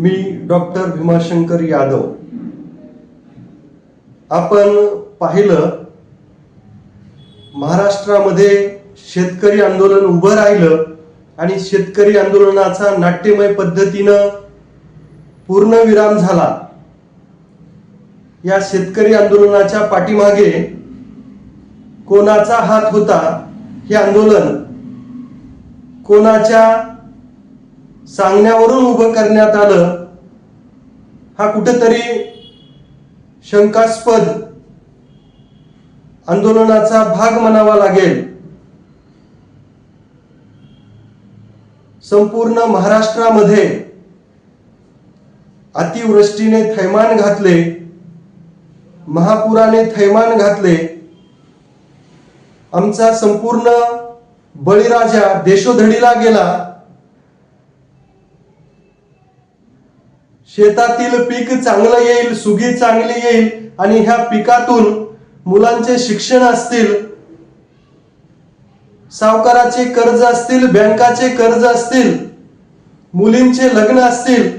मी doctor Bhimashankar Yadav. आपण पाहिलं महाराष्ट्रामध्ये शेतकरी आंदोलन उभं राहिलं आणि शेतकरी आंदोलनाचा नाट्यमय पद्धतीनं पूर्ण विराम झाला. या शेतकरी आंदोलनाच्या पाठीमागे कोणाचा हात होता हे आंदोलन? कोणाच्या सांगण्यावरून उभं करण्यात आलं हा कुठेतरी शंकास्पद आंदोलनाचा भाग म्हणावा लागेल. संपूर्ण महाराष्ट्रामध्ये अतिवृष्टीने थैमान घातले महापुराने थैमान घातले आमचा संपूर्ण बळीराजा देशोधडीला गेला. शेतातील पीक चांगलं येईल सुगी चांगली येईल आणि ह्या पिकातून मुलांचे शिक्षण असतील सावकाराचे कर्ज असतील बँकाचे कर्ज असतील मुलींचे लग्न असतील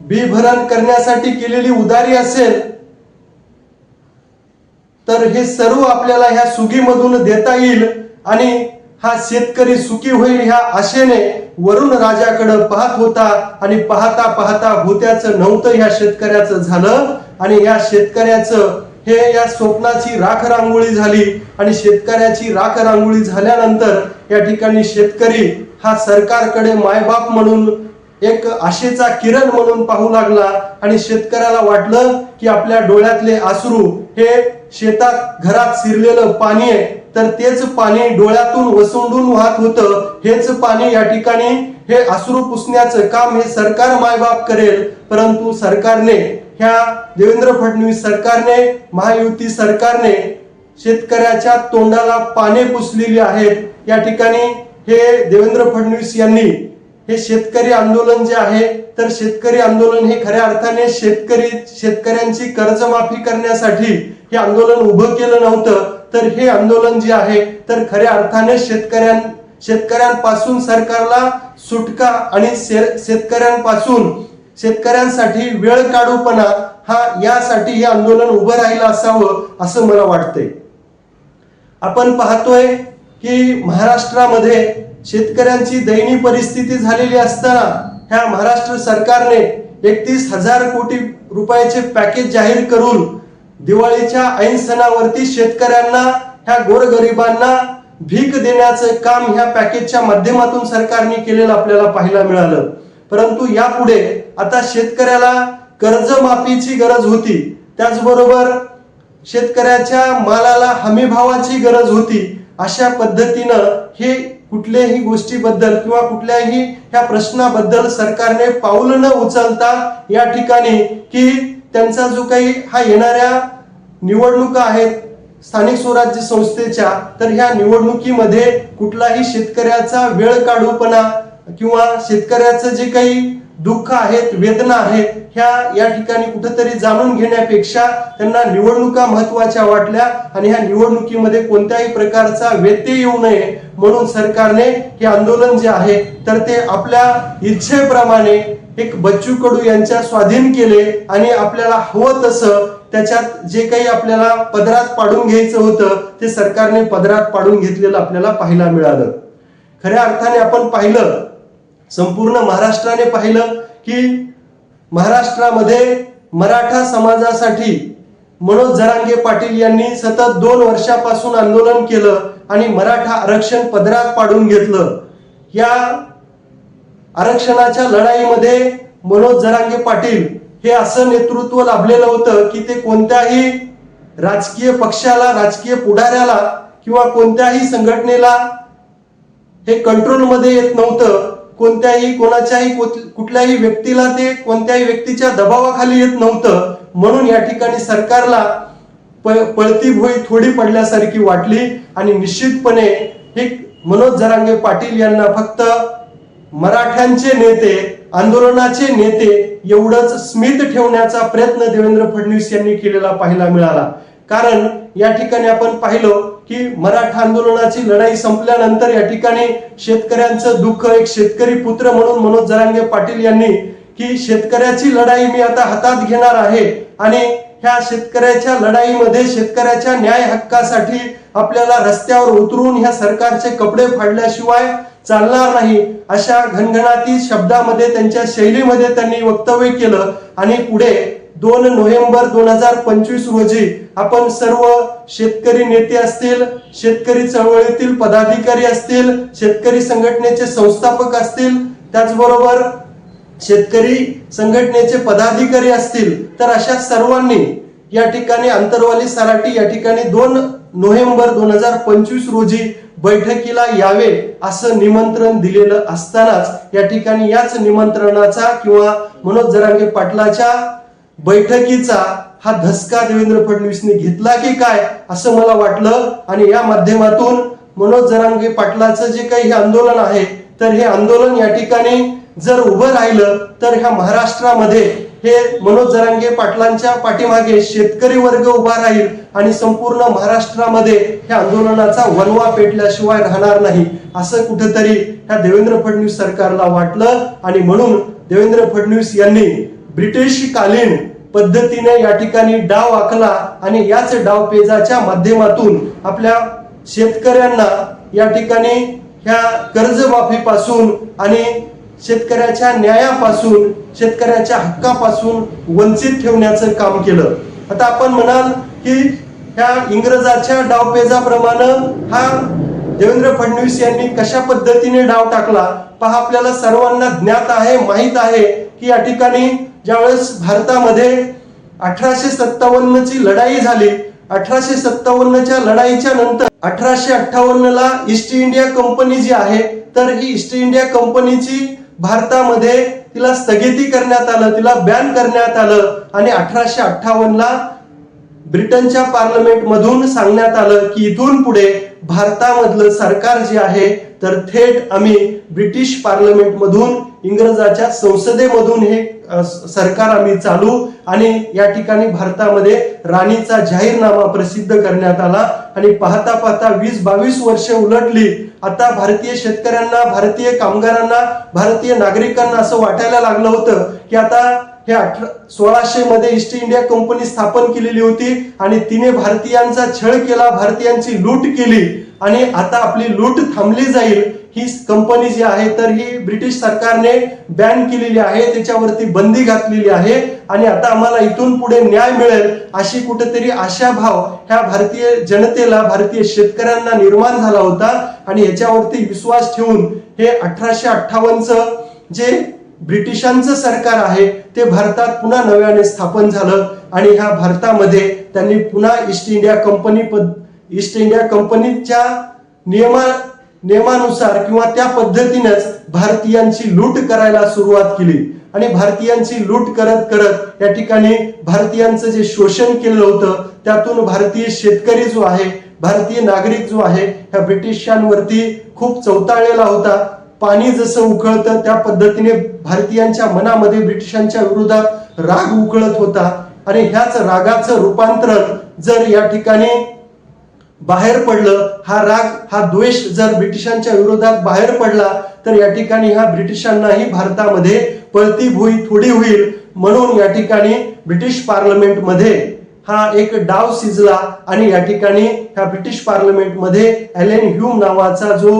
बी भरण करण्यासाठी केलेली उदारी असेल तर हे सर्व आपल्याला ह्या सुगीमधून देता येईल आणि हा शेतकरी सुखी होईल ह्या आशेने वरुण राजाकडे पाहत होता आणि पाहता पाहता होत्याचं नव्हतं ह्या शेतकऱ्याचं झालं. आणि या शेतकऱ्याचं हे या स्वप्नाची राख रांगोळी झाली. आणि शेतकऱ्याची राख रांगोळी झाल्यानंतर या ठिकाणी शेतकरी हा सरकारकडे मायबाप म्हणून एक आशेचा किरण म्हणून पाहू लागला. आणि शेतकऱ्याला वाटलं की आपल्या डोळ्यातले आसरू हे शेतात घरात शिरलेलं पाणी आहे. तर तेच पाणी डोळ्यातून वसुंडून वाहत होतं. हेच पाणी या ठिकाणी हे अश्रू पुसण्याचं काम हे सरकार मायबाप करेल. परंतु सरकारने ह्या देवेंद्र फडणवीस सरकारने महायुती सरकारने शेतकऱ्याच्या तोंडाला पाने पुसलेली आहेत. या ठिकाणी हे देवेंद्र फडणवीस यांनी हे शेतकरी आंदोलन जे आहे तर शेतकरी आंदोलन हे खऱ्या अर्थाने शेतकरी शेतकऱ्यांची कर्जमाफी करण्यासाठी हे आंदोलन उभं केलं नव्हतं. तर हे आंदोलन जे आहे तर खऱ्या अर्थाने शेतकऱ्यां शेतकऱ्यांपासून सरकारला सुटका आणि शेतकऱ्यांपासून शेतकऱ्यांसाठी वेळ काढूपणा हा यासाठी हे आंदोलन उभं राहिलं असावं असं मला वाटतंय. आपण पाहतोय की महाराष्ट्रामध्ये शेतकऱ्यांची दयनीय परिस्थिती झालेली असताना ह्या महाराष्ट्र सरकारने एकतीस हजार कोटी रुपयाचे पॅकेज जाहीर करून दिवाळीच्या ऐन सणावरती शेतकऱ्यांना ह्या गोरगरिबांना भीक देण्याचं काम ह्या पॅकेजच्या माध्यमातून सरकारने केलेलं आपल्याला पाहायला मिळालं. परंतु यापुढे आता शेतकऱ्याला कर्जमाफीची गरज होती. त्याचबरोबर शेतकऱ्याच्या मालाला हमीभावाची गरज होती. अशा पद्धतीनं हे कुठल्याही गोष्टीबद्दल किंवा कुठल्याही ह्या प्रश्नाबद्दल सरकारने पाऊल न उचलता या ठिकाणी की त्यांचा जो काही हा येणाऱ्या निवडणुका आहेत स्थानिक स्वराज्य संस्थेच्या तर ह्या निवडणुकीमध्ये कुठलाही शेतकऱ्याचा वेळ काढूपणा किंवा शेतकऱ्याचं जे काही दुःख आहेत वेदना आहेत ह्या या ठिकाणी कुठेतरी जाणून घेण्यापेक्षा त्यांना निवडणुका महत्त्वाच्या वाटल्या आणि ह्या निवडणुकीमध्ये कोणत्याही प्रकारचा व्यत्यय येऊ नये म्हणून सरकारने हे आंदोलन जे आहे तर ते आपल्या इच्छेप्रमाणे एक बच्चू कडू यांच्या स्वाधीन केले आणि आपल्याला हवं तसं त्याच्यात जे काही आपल्याला पदरात पाडून घ्यायचं होतं ते सरकारने पदरात पाडून घेतलेलं आपल्याला पाहायला मिळालं. खऱ्या अर्थाने आपण पाहिलं संपूर्ण महाराष्ट्राने पाहिलं की महाराष्ट्रामध्ये मराठा समाजासाठी मनोज जरांगे पाटील यांनी सतत दोन वर्षापासून आंदोलन केलं आणि मराठा आरक्षण पदरात पाडून घेतलं. या आरक्षणाच्या लढाईमध्ये मनोज जरांगे पाटील हे असं नेतृत्व लाभलेलं होतं की ते कोणत्याही राजकीय पक्षाला राजकीय पुढाऱ्याला किंवा कोणत्याही संघटनेला हे कंट्रोलमध्ये येत नव्हतं. कोणत्याही कोणाच्याही कुठल्याही व्यक्तीला ते कोणत्याही व्यक्तीच्या दबावाखाली येत नव्हतं. म्हणून या ठिकाणी सरकारला पळती भोई थोडी पडल्यासारखी वाटली आणि निश्चितपणे हे मनोज जरांगे पाटील यांना फक्त मराठ्यांचे नेते आंदोलनाचे नेते एवढंच स्मित ठेवण्याचा प्रयत्न देवेंद्र फडणवीस यांनी केलेला पाहायला मिळाला. कारण या ठिकाणी आपण पाहिलं की मराठा आंदोलनाची लढाई संपल्यानंतर या ठिकाणी शेतकऱ्यांचं दुःख एक शेतकरी पुत्र म्हणून मनोज जरांगे पाटील यांनी की शेतकऱ्याची लढाई मी आता हातात घेणार आहे आणि ह्या शेतकऱ्याच्या लढाईमध्ये शेतकऱ्याच्या न्याय हक्कासाठी आपल्याला रस्त्यावर उतरून ह्या सरकारचे कपडे फाडल्याशिवाय चालणार नाही अशा घनघणाती शब्दामध्ये त्यांच्या शैलीमध्ये त्यांनी वक्तव्य केलं. आणि पुढे दोन नोव्हेंबर दोन हजार पंचवीस रोजी आपण सर्व शेतकरी नेते असतील शेतकरी चळवळीतील पदाधिकारी असतील शेतकरी संघटनेचे संस्थापक असतील त्याचबरोबर शेतकरी संघटनेचे पदाधिकारी असतील तर अशा सर्वांनी या ठिकाणी अंतरवाली सराटी या ठिकाणी दोन नोव्हेंबर दोन हजार पंचवीस रोजी बैठकीला यावे असं निमंत्रण दिलेलं असतानाच या ठिकाणी याच निमंत्रणाचा किंवा मनोज जरांगे पाटलाच्या बैठकीचा हा धसका देवेंद्र फडणवीसने घेतला की काय असं मला वाटलं आणि या माध्यमातून मनोज जरांगे पाटलाचं जे काही हे आंदोलन आहे तर हे आंदोलन या ठिकाणी जर उभं राहिलं तर ह्या महाराष्ट्रामध्ये हे मनोज जरांगे पाटलांच्या पाठीमागे शेतकरी वर्ग उभा राहील आणि संपूर्ण महाराष्ट्रामध्ये ह्या आंदोलनाचा वनवा पेटल्याशिवाय राहणार नाही असं कुठेतरी ह्या देवेंद्र फडणवीस सरकारला वाटलं. आणि म्हणून देवेंद्र फडणवीस यांनी ब्रिटिश कालीन पद्धतीने या ठिकाणी डाव आखला आणि याच डाव पेजाच्या माध्यमातून आपल्या शेतकऱ्यांना या ठिकाणी ह्या कर्जमाफीपासून आणि शेतकऱ्याच्या न्यायापासून शेतकऱ्याच्या हक्कापासून वंचित ठेवण्याचं काम केलं. आता आपण म्हणाल की ह्या इंग्रजाच्या डावपेजाप्रमाणे हा देवेंद्र फडणवीस यांनी कशा पद्धतीने डाव टाकला पहा आपल्याला सर्वांना ज्ञात आहे माहीत आहे की या ठिकाणी ज्यावेळेस भारतामध्ये अठराशे सत्तावन्न ची लढाई झाली अठराशे सत्तावन्नच्या लढाईच्या नंतर अठराशे अठ्ठावन्न ला ईस्ट इंडिया कंपनी जी आहे तर ही ईस्ट इंडिया कंपनीची भारतामध्ये तिला स्थगिती करण्यात आलं तिला बॅन करण्यात आलं आणि अठराशे अठ्ठावन्नला ब्रिटनच्या पार्लमेंटमधून सांगण्यात आलं की इथून पुढे भारतामधलं सरकार जे आहे तर थेट आम्ही ब्रिटिश पार्लमेंट मधून इंग्रजाच्या संसदेमधून हे सरकार आम्ही चालू आणि या ठिकाणी भारतामध्ये राणीचा जाहीरनामा प्रसिद्ध करण्यात आला. आणि पाहता पाहता वीस बावीस वर्ष उलटली. आता भारतीय शेतकऱ्यांना भारतीय कामगारांना भारतीय नागरिकांना असं वाटायला लागलं होतं की आता हे अठरा सोळाशे मध्ये ईस्ट इंडिया कंपनी स्थापन केलेली होती आणि तिने भारतीयांचा छळ केला भारतीयांची लूट केली. आणि आता आपली लूट थांबली जाईल ही कंपनी जी आहे तर ही ब्रिटिश सरकारने बॅन केलेली आहे त्याच्यावरती बंदी घातलेली आहे. आणि आता आम्हाला इथून पुढे न्याय मिळेल अशी कुठेतरी आशाभाव ह्या भारतीय जनतेला भारतीय शेतकऱ्यांना निर्माण झाला होता. आणि याच्यावरती विश्वास ठेवून हे अठराशे अठ्ठावन्नचं जे ब्रिटिशांचं सरकार आहे ते भारतात पुन्हा नव्याने स्थापन झालं. आणि ह्या भारतामध्ये त्यांनी पुन्हा ईस्ट इंडिया कंपनी पद ईस्ट इंडिया कंपनीच्या नियमा नियमानुसार किंवा त्या पद्धतीनेच भारतीयांची लूट करायला सुरुवात केली. आणि भारतीयांची लूट करत करत या ठिकाणी भारतीयांचं जे शोषण केलं होतं त्यातून भारतीय शेतकरी जो आहे भारतीय नागरिक जो आहे ह्या ब्रिटिशांवरती खूप चौताळलेला होता. पाणी जसं उकळतं त्या पद्धतीने भारतीयांच्या मनामध्ये ब्रिटिशांच्या विरोधात राग उकळत होता. आणि ह्याच रागाचं रूपांतरण जर या ठिकाणी बाहेर पडलं हा राग हा द्वेष जर ब्रिटिशांच्या विरोधात बाहेर पडला तर या ठिकाणी हा ब्रिटिशांनाही भारतामध्ये पळती भुई थोडी होईल. म्हणून या ठिकाणी ब्रिटिश पार्लमेंटमध्ये हा एक डाव सिजला आणि या ठिकाणी ह्या ब्रिटिश पार्लमेंटमध्ये एलेन ह्यूम नावाचा जो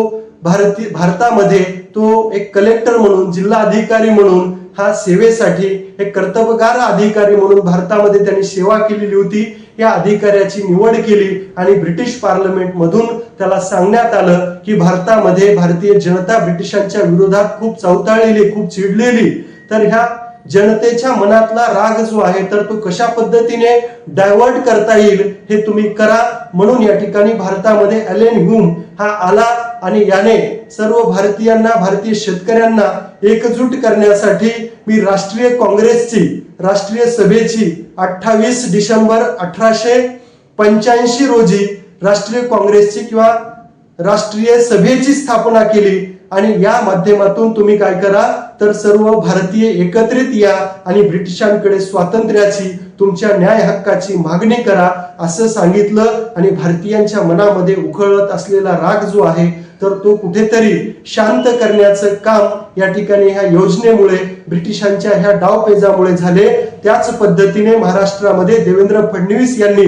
भारती भारतामध्ये तो एक कलेक्टर म्हणून जिल्हा अधिकारी म्हणून हा सेवेसाठी एक कर्तव्यगार अधिकारी म्हणून भारतामध्ये त्यांनी सेवा केलेली होती. या अधिकाऱ्याची निवड केली आणि ब्रिटिश पार्लमेंट मधून त्याला सांगण्यात आलं की भारतामध्ये भारतीय जनता ब्रिटिशांच्या विरोधात खूप चवताळलेली खूप चिडलेली. तर ह्या जनतेच्या मनातला राग जो आहे तर तो कशा पद्धतीने डायव्हर्ट करता येईल हे तुम्ही करा. म्हणून या ठिकाणी भारतामध्ये अलेन ह्यूम हा आला आणि याने सर्व भारतीयांना भारतीय शेतकऱ्यांना एकजूट करण्यासाठी मी राष्ट्रीय काँग्रेसची राष्ट्रीय सभेची अठ्ठावीस डिसेंबर अठराशे पंच्याऐंशी रोजी राष्ट्रीय काँग्रेसची किंवा राष्ट्रीय सभेची स्थापना केली. आणि या माध्यमातून तुम्ही काय करा तर सर्व भारतीय एकत्रित या आणि ब्रिटिशांकडे स्वातंत्र्याची तुमच्या न्याय हक्काची मागणी करा असं सांगितलं. आणि भारतीयांच्या मनामध्ये उखळत असलेला राग जो आहे तर तो कुठेतरी शांत करण्याचं काम या ठिकाणी ह्या योजनेमुळे ब्रिटिशांच्या ह्या डावपेजामुळे झाले. त्याच पद्धतीने महाराष्ट्रामध्ये देवेंद्र फडणवीस यांनी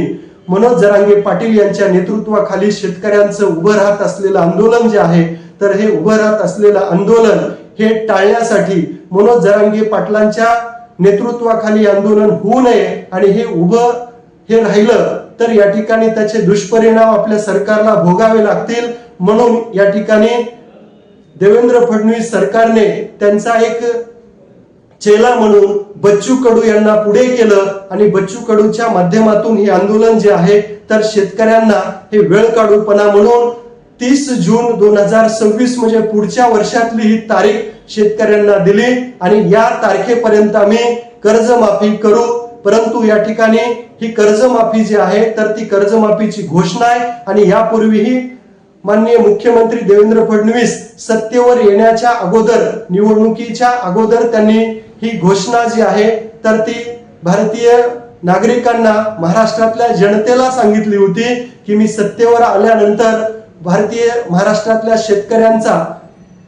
मनोज जरांगे पाटील यांच्या नेतृत्वाखाली शेतकऱ्यांचं उभं राहत असलेलं आंदोलन जे आहे तर हे उभं राहत असलेलं आंदोलन हे टाळण्यासाठी मनोज जरांगे पाटलांच्या नेतृत्वाखाली आंदोलन होऊ नये आणि हे उभं हे राहिलं तर या ठिकाणी त्याचे दुष्परिणाम आपल्या सरकारला भोगावे लागतील. म्हणून या ठिकाणी देवेंद्र फडणवीस सरकारने त्यांचा एक चेला म्हणून बच्चू कडू यांना पुढे केलं आणि बच्चू कडूच्या माध्यमातून हे आंदोलन जे आहे तर शेतकऱ्यांना हे वेळ काढूपणा म्हणून तीस जून दोन हजार सव्वीस म्हणजे पुढच्या वर्षातली ही तारीख शेतकऱ्यांना दिली आणि या तारखेपर्यंत आम्ही कर्जमाफी करू. परंतु या ठिकाणी ही कर्जमाफी जी आहे तर ती कर्जमाफीची घोषणा आहे आणि यापूर्वीही माननीय मुख्यमंत्री देवेंद्र फडणवीस सत्तेवर येण्याच्या अगोदर निवडणुकीच्या अगोदर त्यांनी ही घोषणा जी आहे तर ती भारतीय नागरिकांना महाराष्ट्रातल्या जनतेला सांगितली होती की मी सत्तेवर आल्यानंतर भारतीय महाराष्ट्रातल्या शेतकऱ्यांचा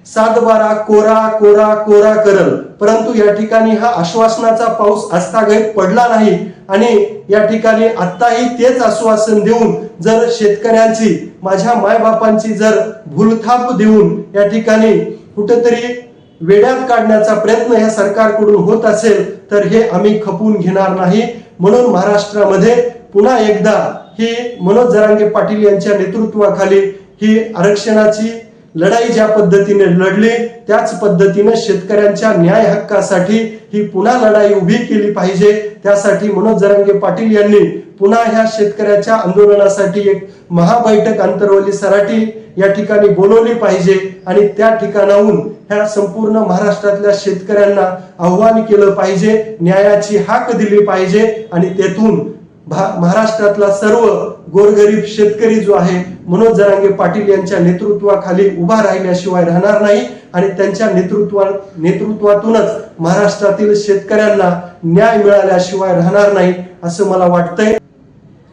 सात बारा कोरा कोरा कोरा करल. परंतु या ठिकाणी हा आश्वासनाचा पाऊस आस्थागत पडला नाही. आणि या ठिकाणी आत्ताही तेच आश्वासन देऊन जर शेतकऱ्यांची माझ्या मायबापांची जर भूलथाप देऊन या ठिकाणी कुठेतरी वेड्यात काढण्याचा प्रयत्न या सरकारकडून होत असेल तर हे आम्ही खपून घेणार नाही. म्हणून महाराष्ट्रामध्ये पुन्हा एकदा ही मनोज जरांगे पाटील यांच्या नेतृत्वाखाली ही आरक्षणाची लढाई ज्या पद्धतीने लढली त्याच पद्धतीने शेतकऱ्यांच्या न्याय हक्कासाठी ही पुन्हा लढाई उभी केली पाहिजे. त्यासाठी मनोज जरांगे पाटील यांनी पुन्हा ह्या शेतकऱ्याच्या आंदोलनासाठी एक महाबैठक आंतरवली सराटी या ठिकाणी बोलवली पाहिजे आणि त्या ठिकाणाहून ह्या संपूर्ण महाराष्ट्रातल्या शेतकऱ्यांना आव्हान केलं पाहिजे न्यायाची हाक दिली पाहिजे आणि तेथून महाराष्ट्रातला सर्व गोरगरीब शेतकरी जो आहे मनोज जरांगे पाटील यांच्या नेतृत्वाखाली उभा राहिल्याशिवाय राहणार नाही आणि त्यांच्या नेतृत्वा नेतृत्वातूनच महाराष्ट्रातील शेतकऱ्यांना न्याय मिळाल्याशिवाय राहणार नाही असं मला वाटतंय.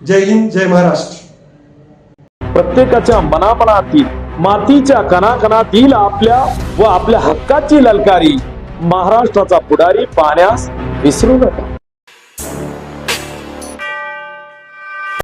जय हिंद जय महाराष्ट्र. प्रत्येकाच्या मनामनातील मातीच्या कणाकणातील आपल्या व आपल्या हक्काची ललकारी महाराष्ट्राचा पुढारी पाहण्यास विसरू नका.